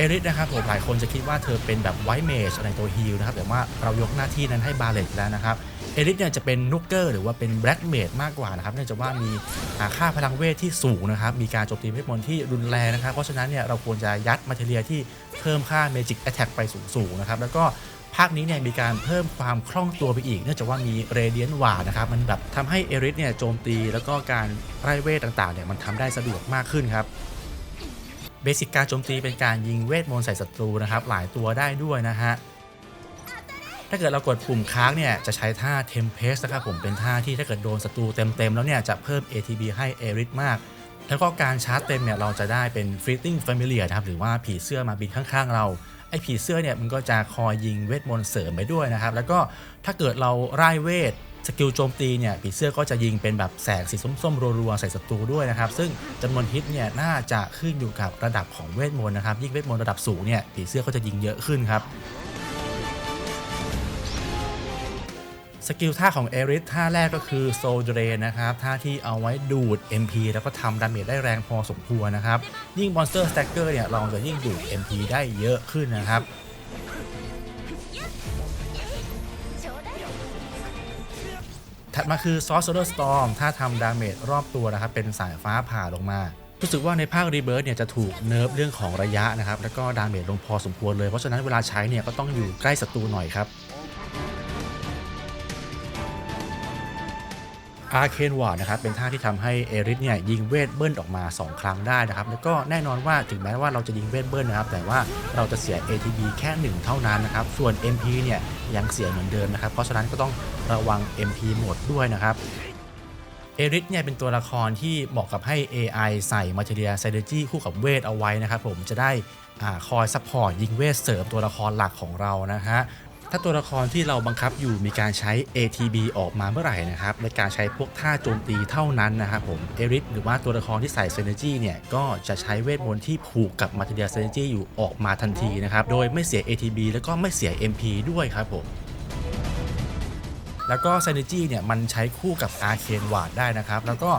เอริสนะครับผมหลายคนจะคิดว่าเธอเป็นแบบไวท์เมจในตัวฮิลนะครับแต่ว่าเรายกหน้าที่นั้นให้บาเลตแล้วนะครับเอริสเนี่ยจะเป็นนุกเกอร์หรือว่าเป็นแบล็กเมจมากกว่านะครับเนื่องจากว่ามีค่าพลังเวทที่สูงนะครับมีการโจมตีเวทมนต์ที่รุนแรงนะครับเพราะฉะนั้นเนี่ยเราควรจะยัดมาเทเรียที่เพิ่มค่าเมจิกแอ t แทกไปสูงๆนะครับแล้วก็ภาคนี้เนี่ยมีการเพิ่มความคล่องตัวไปอีก เนื่องจากว่ามีเรเดียนวานะครับมันแบบทำให้เอริสเนี่ยโจมตีแล้วก็การไล่เวทต่างๆเนี่ยมันทำได้สะดวกมากขึ้นครับ เบสิกการโจมตีเป็นการยิงเวทมนต์ใส่ศัตรูนะครับหลายตัวได้ด้วยนะฮะถ้าเกิดเรากดปุ่มค้างเนี่ยจะใช้ท่า Tempest นะครับผมเป็นท่าที่ถ้าเกิดโดนศัตรูเต็มๆแล้วเนี่ยจะเพิ่ม ATB ให้เอริสมาก แล้วก็การชาร์จเต็มเนี่ยเราจะได้เป็น Fleeting Familiar นะครับหรือว่าผีเสื้อมาบินข้างๆเรา ไอ้ผีเสื้อเนี่ยมันก็จะคอยยิงเวทมนต์เสริมไปด้วยนะครับ แล้วก็ถ้าเกิดเราไล่เวทสกิลโจมตีเนี่ยผีเสื้อก็จะยิงเป็นแบบแสงสีส้มๆรัวๆใส่ศัตรูด้วยนะครับ ซึ่งจำนวนฮิตเนี่ยน่าจะขึ้นอยู่กับระดับของเวทมนต์นะครับยิ่งเวทมนต์ระดับสูงเนี่ยผีเสื้อก็จะยิงเยอะขึ้นครับ สกิลท่าของเอริสท่าแรกก็คือโซเดรนนะครับท่าที่เอาไว้ดูด MP แล้วก็ทำดาเมจได้แรงพอสมควรนะครับ ยิ่งมอนสเตอร์สแต็กเกอร์เนี่ยเราจะยิ่งดูด MP ได้เยอะขึ้นนะครับถัดมาคือ Sorcerer Storm ถ้าทำดาเมจรอบตัวนะครับ เป็นสายฟ้าผ่าลงมารู้สึกว่าในภาครีเบิร์เนี่ยจะถูกเนิร์ฟเรื่องของระยะนะครับ แล้วก็ดาเมจลงพอสมควรเลย เพราะฉะนั้นเวลาใช้เนี่ยก็ต้องอยู่ใกล้ศัตรูหน่อยครับ อาร์เคนวอร์ดนะครับเป็นท่าที่ทำให้เอริสเนี่ยยิงเวทเบิ้ลออกมา 2 ครั้งได้นะครับแล้วก็แน่นอนว่าถึงแม้ว่าเราจะยิงเวทเบิ้ลนะครับแต่ว่าเราจะเสีย ATB แค่ 1 เท่านั้นนะครับส่วน MP เนี่ยยังเสียเหมือนเดิมนะครับเพราะฉะนั้นก็ต้องระวัง MP หมดด้วยนะครับเอริสเนี่ยเป็นตัวละครที่เหมาะกับให้ AI ใส่ Material Synergy คู่กับเวทเอาไว้นะครับผมจะได้อาคอยซัพพอร์ตยิงเวทเสริมตัวละครหลักของเรานะฮะ ถ้าตัวละครที่เราบังคับอยู่มีการใช้ ATB ออกมาเมื่อไหร่นะครับในการใช้พวกท่าโจมตีเท่านั้นนะครับผมเอริสหรือว่าตัวละครที่ใส่ Synergy เนี่ยก็จะใช้เวทมนต์ที่ผูกกับ Material Synergy อยู่ออกมาทันทีนะครับโดยไม่เสีย ATB แล้วก็ไม่เสีย MP ด้วยครับผมแล้วก็ Synergy เนี่ยมันใช้คู่กับ Arcane Ward ได้นะครับ แล้วก็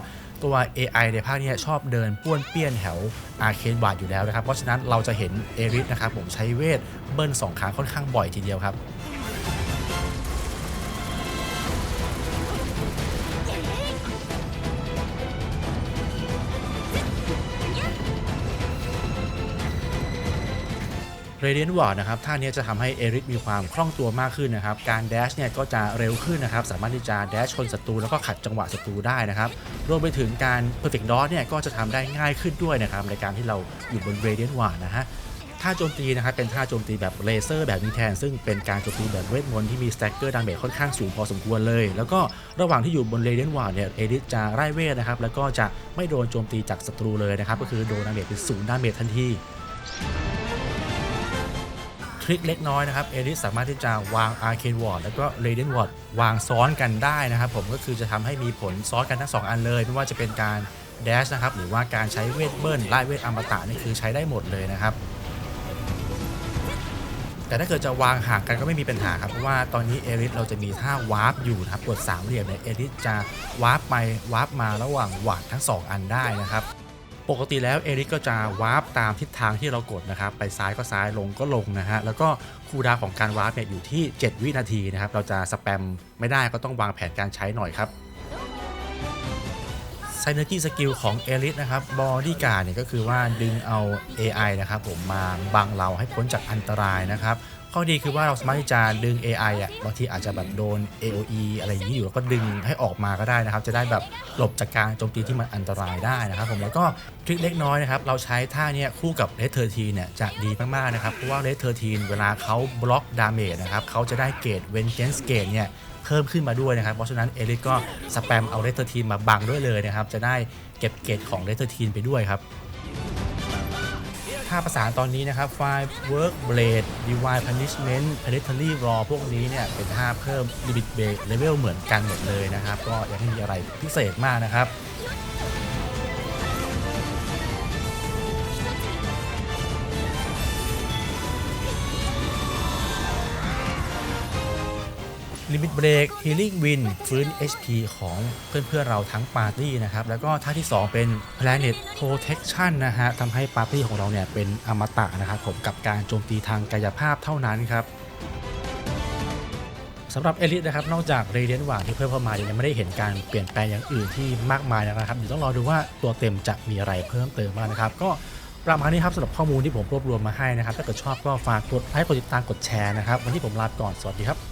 ตัว AI ในภาคเนี้ชอบเดินป้วนเปี้ยนแถวอาเคนบาดอยู่แล้วนะครับ เพราะฉะนั้นเราจะเห็นเอริสนะครับผมใช้เวทเบิ้ล2ครั้งค่อนข้างบ่อยทีเดียวครับ เรเดียนวอร์ดนะครับท่านี้จะทำให้เอริสมีความคล่องตัวมากขึ้นนะครับ การแดชเนี่ยก็จะเร็วขึ้นนะครับ สามารถที่จะแดชชนศัตรูแล้วก็ขัดจังหวะศัตรูได้นะครับ รวมไปถึงการ Perfect Dodge เนี่ยก็จะทำได้ง่ายขึ้นด้วยนะครับ ในการที่เราอยู่บนเรเดียนวอร์ดนะฮะท่าโจมตีนะครับเป็นท่าโจมตีแบบเลเซอร์แบบนี้แทน ซึ่งเป็นการโจมตีแบบเวทมนต์ที่มีสแต็กเกอร์ดาเมจค่อนข้างสูงพอสมควรเลย แล้วก็ระหว่างที่อยู่บนเรเดียนวาร์เนี่ยเอริสจะไล่เวทนะครับแล้วก็จะไม่โดนโจมตีจากศัตรูเลยนะครับก็คือโดนดาเมจเป็นศูนย์ดาเมจทันที ทริคเล็กน้อยนะครับเอริสสามารถที่จะวางอาร์เคนวอร์ดแล้วก็เรเดนวอร์ดวางซ้อนกันได้นะครับ ผมก็คือจะทำให้มีผลซ้อนกันทั้งสองอันเลย ไม่ว่าจะเป็นการแดชนะครับหรือว่าการใช้เวทเบิร์นไล่เวทอมตะนี่คือใช้ได้หมดเลยนะครับ แต่ถ้าเกิดจะวางห่างกันก็ไม่มีปัญหาครับเพราะว่าตอนนี้เอริสเราจะมีท่าวาร์ปอยู่นะครับกดสามเหลี่ยมเนี่ยเอริสจะวาร์ปไปวาร์ปมาระหว่างหวาดทั้ง 2 อันได้นะครับ ปกติแล้วเอริสก็จะวาร์ปตามทิศทางที่เรากดนะครับไปซ้ายก็ซ้ายลงก็ลงนะฮะแล้วก็คูดาวของการวาร์ปเนี่ยอยู่ที่ 7 วินาทีนะครับเราจะสแปมไม่ได้ก็ต้องวางแผนการใช้หน่อยครับ Synergy Skill ของ e l i t e นะครับ Bodyguard เนี่ยก็คือว่าดึงเอา AI นะครับผมมาบังเราให้พ้นจากอันตรายนะครับ ข้อดีคือว่าเราสามารถที่จะดึง AI อะบางทีอาจจะแบบโดน AOE อะไรอย่างนี้อยู่แล้วก็ดึงให้ออกมาก็ได้นะครับ จะได้แบบหลบจากการโจมตีที่มันอันตรายได้นะครับผมแล้วก็ทริคเล็กน้อยนะครับ เราใช้ท่าเนี้ยคู่กับ Red 13เนี่ยจะดีมาก ๆ นะครับ เพราะว่า Red 13เวลาเขาบล็อกดาเมจนะครับเขาจะได้เกรด Vengeance Gate เนี่ยเพิ่มขึ้นมาด้วยนะครับ เพราะฉะนั้นเอลิสก็สแปมเอาเรตเตอร์ทีมาบังด้วยเลยนะครับ จะได้เก็บเกรดของเรตเตอร์ทีนไปด้วยครับ ถ้าประสานตอนนี้นะครับไฟล์ work blade divine punishment planetary raw พวกนี้เนี่ย เป็นท่าเพิ่ม limit break level เหมือนกันหมดเลยนะครับ ก็ยังไม่มีอะไรพิเศษมากนะครับ น Limit Break Healing Wind ฟื้น HP ของเพื่อนๆเราทั้งปาร์ตี้นะครับ แล้วก็ท่าที่ 2 เป็น Planet Protection นะฮะทำให้ปาร์ตี้ของเราเนี่ยเป็นอมตะนะครับผมกับการโจมตีทางกายภาพเท่านั้นครับสำหรับเอลิทนะครับนอกจากเรเดียนหว่างที่เพิ่มเข้ามายังไม่ได้เห็นการเปลี่ยนแปลงอย่างอื่นที่มากมายนะครับเดี๋ยวต้องรอดูว่าตัวเต็มจะมีอะไรเพิ่มเติมบ้างนะครับ ก็ประมาณนี้ครับสำหรับข้อมูลที่ผมรวบรวมมาให้นะครับ ถ้าเกิดชอบก็ฝากกดไลค์กดติดตามกดแชร์นะครับ วันนี้ผมลาไปก่อนสวัสดีครับ